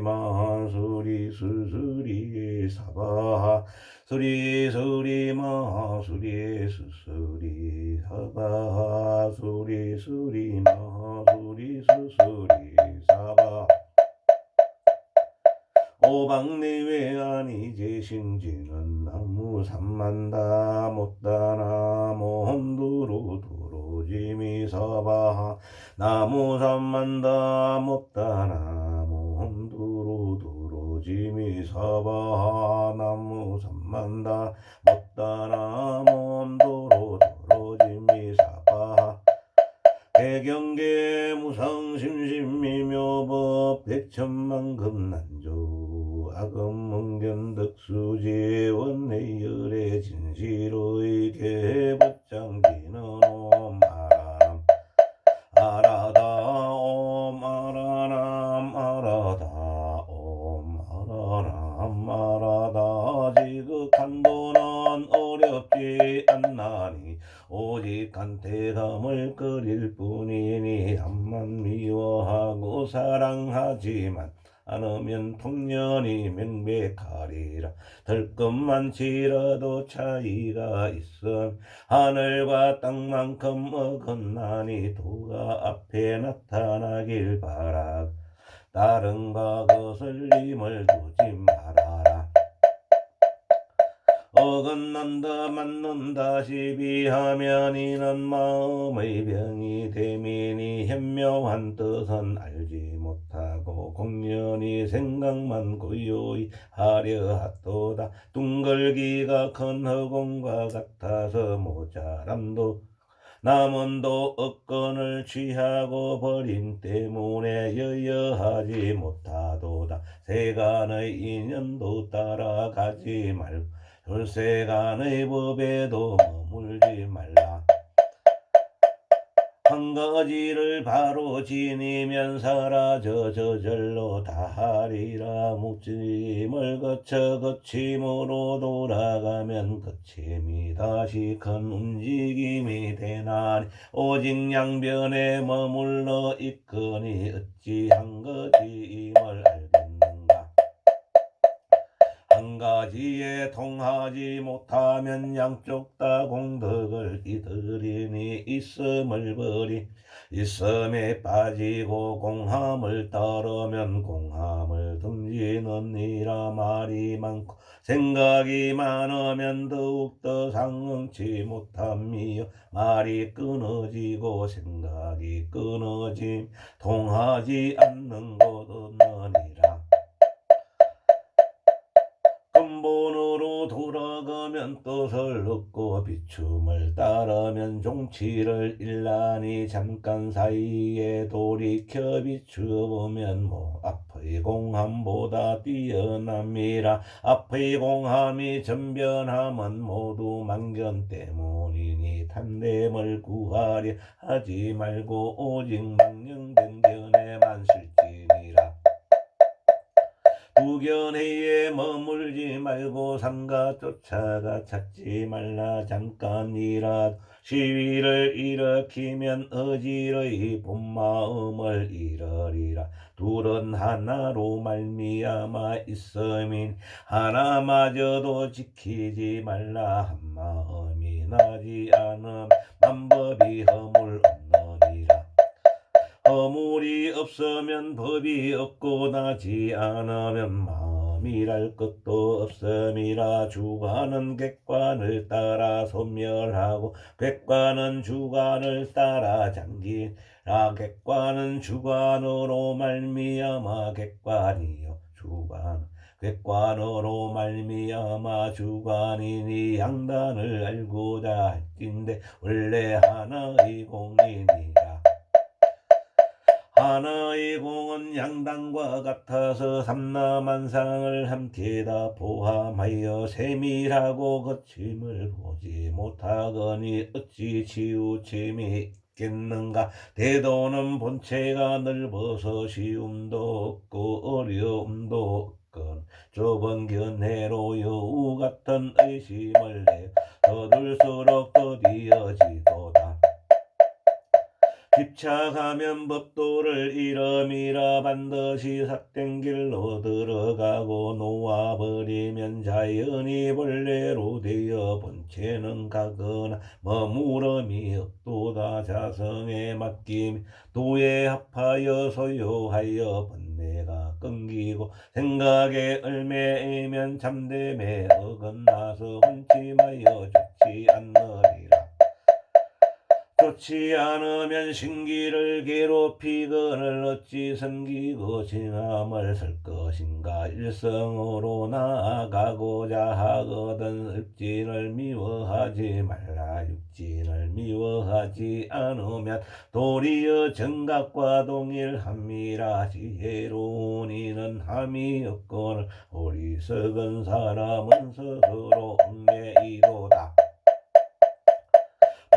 마한 수리 수수리 사바 수리 마하 수리 수수리 사바 수리 마하 수리 수수리 사바 오방내외 아니 제 신지는 나무 삼만다 못다나 몬두루 두루지미 서바 나무 삼만다 못다나 두루지미 서바 나무 삼만다 못다나 몬두루 두루지미 사바 대경계 무상심심미묘법 백천만금 난조. 악음문견덕수제 원내열의 진실의 개법 하지만 않으면 통년이 명백하리라. 들 것만 치라도 차이가 있음. 하늘과 땅만큼 어긋나니 도가 앞에 나타나길 바라. 다른가 거슬림을 두지 말아라 어긋난다 맞는다 시비하면 이는 마음의 병이 되미니 현묘한 뜻은 알지 못하고 공연히 생각만 고요히 하려 하도다. 둥글기가 큰 허공과 같아서 모자람도 남은도 업건을 취하고 버림 때문에 여여하지 못하도다. 세간의 인연도 따라가지 말고 혈세간의 법에도 머물지 말라. 한 가지를 바로 지니면 사라져 저절로 다하리라. 묵짐을 거쳐 거침으로 돌아가면 거침이 다시 큰 움직임이 되나니 오직 양변에 머물러 있거니 어찌 한 가지임을 알겠는가 한 가지에 통하지 못하면 양쪽 다 공덕을 이들이니 있음을 버리. 있음에 빠지고 공함을 따르면 공함을 던지느니라 말이 많고 생각이 많으면 더욱더 상응치 못함이요 말이 끊어지고 생각이 끊어짐. 통하지 않는 곳 없느니라 돌아가면 뜻을 얻고 비춤을 따르면 종치를 일라니 잠깐 사이에 돌이켜 비추보면 뭐 앞의 공함보다 뛰어남이라 앞의 공함이 전변함은 모두 만견 때문이니 탄됨을 구하려 하지 말고 오직 망령된 두견해에 머물지 말고 상가 쫓아가 찾지 말라. 잠깐이라. 시위를 일으키면 어지러이 본 마음을 잃으리라. 둘은 하나로 말미암아 있음인 하나마저도 지키지 말라. 한 마음이 나지 않음. 만법이 허물 허물이 없으면 법이 없고 나지 않으면 마음이랄 것도 없음이라 주관은 객관을 따라 소멸하고 객관은 주관을 따라 잠기라 객관은 주관으로 말미암아 객관이요 주관. 객관으로 말미암아 주관이니 양단을 알고자 할진데 원래 하나의 공이니라 하나의 공은 양당과 같아서 삼라만상을 함께 다 포함하여 세밀하고 거침을 보지 못하거니 어찌 치우침이 있겠는가? 대도는 본체가 넓어서 쉬움도 없고 어려움도 없건 좁은 견해로 여우 같은 의심을 내 더들수록 더디어지도다 집착하면 법도를 잃음이라 반드시 삭된 길로 들어가고 놓아버리면 자연이 본래로 되어 본체는 가거나 머무름이 없도다 자성에 맡김 도에 합하여 소유하여 번뇌가 끊기고 생각에 얼매이면 잠됨에 어긋나서 혼침하여 좋지 않느니 라 좋지 않으면 신기를 괴롭히거늘 어찌 섬기고 징함을 설 것인가? 일성으로 나아가고자 하거든 읍진을 미워하지 말라. 육진을 미워하지 않으면 도리어 정각과 동일함이라. 지혜로운 이는 함이 없거늘 어리석은 사람은 스스로 얽매이도다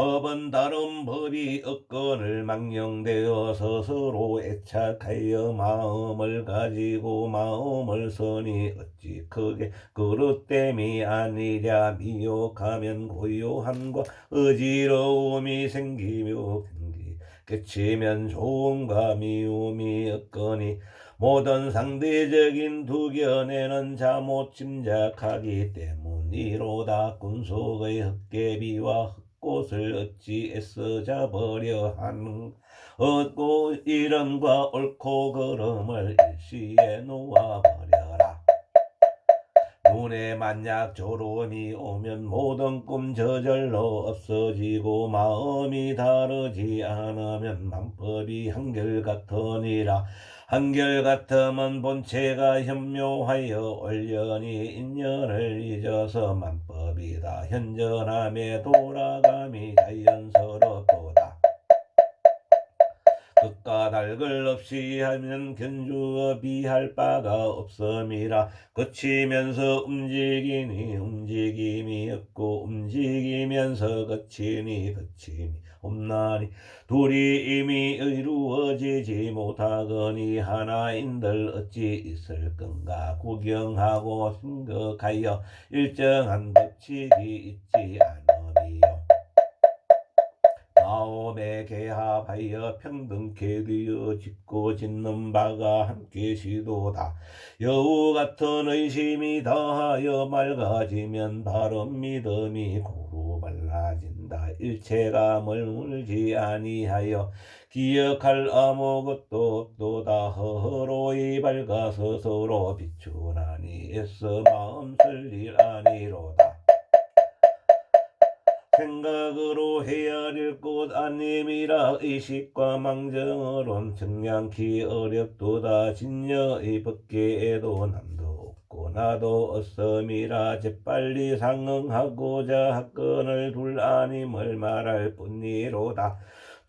법은 다른 법이 없건을 망령되어 스스로 애착하여 마음을 가지고 마음을 써니 어찌 크게 그릇됨이 아니랴 미혹하면 고요함과 어지러움이 생기며 그치면 좋음과 미움이 없거니 모든 상대적인 두견에는 잘못 짐작하기 때문이로다 군속의 헛개비와 헛 꽃을 어찌 애써 잡으려 하는 얻고 이름과 옳고 그름을 일시에 놓아버려라. 눈에 만약 졸음이 오면 모든 꿈 저절로 없어지고 마음이 다르지 않으면 만법이 한결같으니라 한결같으면 본체가 현묘하여 올연히 인연을 잊어서 만법이다. 현전함에 돌아감이 자연스럽도다. 끝과 달글 없이 하면 견주어 비할 바가 없음이라. 거치면서 움직이니 움직임이 없고 움직이면서 거치니 거침이 없나니 둘이 이미 이루어지지 못하거니 하나인들 어찌 있을 건가? 구경하고 생각하여 일정한 법칙이 있지 않으리요 마음에 개합하여 평등케 되어 짓고 짓는 바가 함께 시도다. 여우 같은 의심이 더하여 맑아지면 바른 믿음이 고루 발라진다. 일체가 멀물지 아니하여 기억할 아무것도 없도다. 허허로이 밝아서 서로 비추나니 애써 마음 쓸일 아니로다 생각으로 헤아릴 곳 아님이라 의식과 망정으론 정량키 어렵도다. 진여의 법계에도 남도 없고 나도 없음이라 재빨리 상응하고자 학건을 둘 아님을 말할 뿐이로다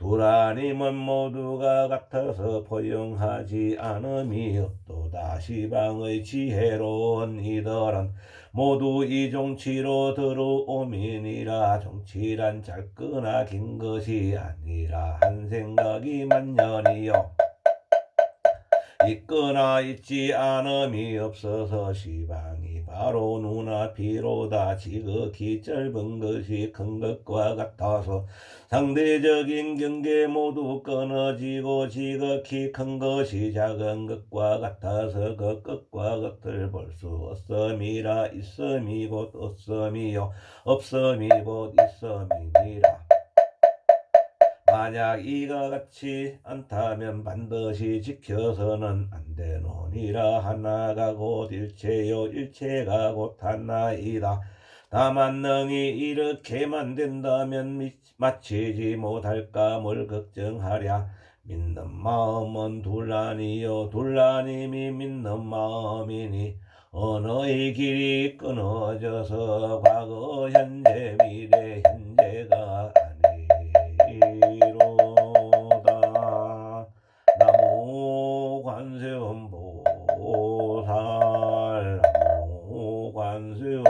둘 아님은 모두가 같아서 포용하지 않음이 없도다 시방의 지혜로운 이들은 모두 이 종치로 들어오민이라 종치란 짧거나 긴 것이 아니라 한 생각이 만년이요. 있거나 있지 않음이 없어서 시방이 바로 눈앞이로다. 지극히 짧은 것이 큰 것과 같아서 상대적인 경계 모두 끊어지고 지극히 큰 것이 작은 것과 같아서 그 끝과 끝을 볼 수 없음이라. 있음이 곧 없음이요. 없음이 곧 있음이니라 만약 이가 같이 않다면 반드시 지켜서는 안 되노니라. 하나가 곧 일체요 일체가 곧 하나이다. 다만 능히 이렇게만 된다면 미, 마치지 못할까 뭘 걱정하랴. 믿는 마음은 둘라니요 둘라님이 믿는 마음이니 언어의 길이 끊어져서 과거 현재 미래 현 보살 모관수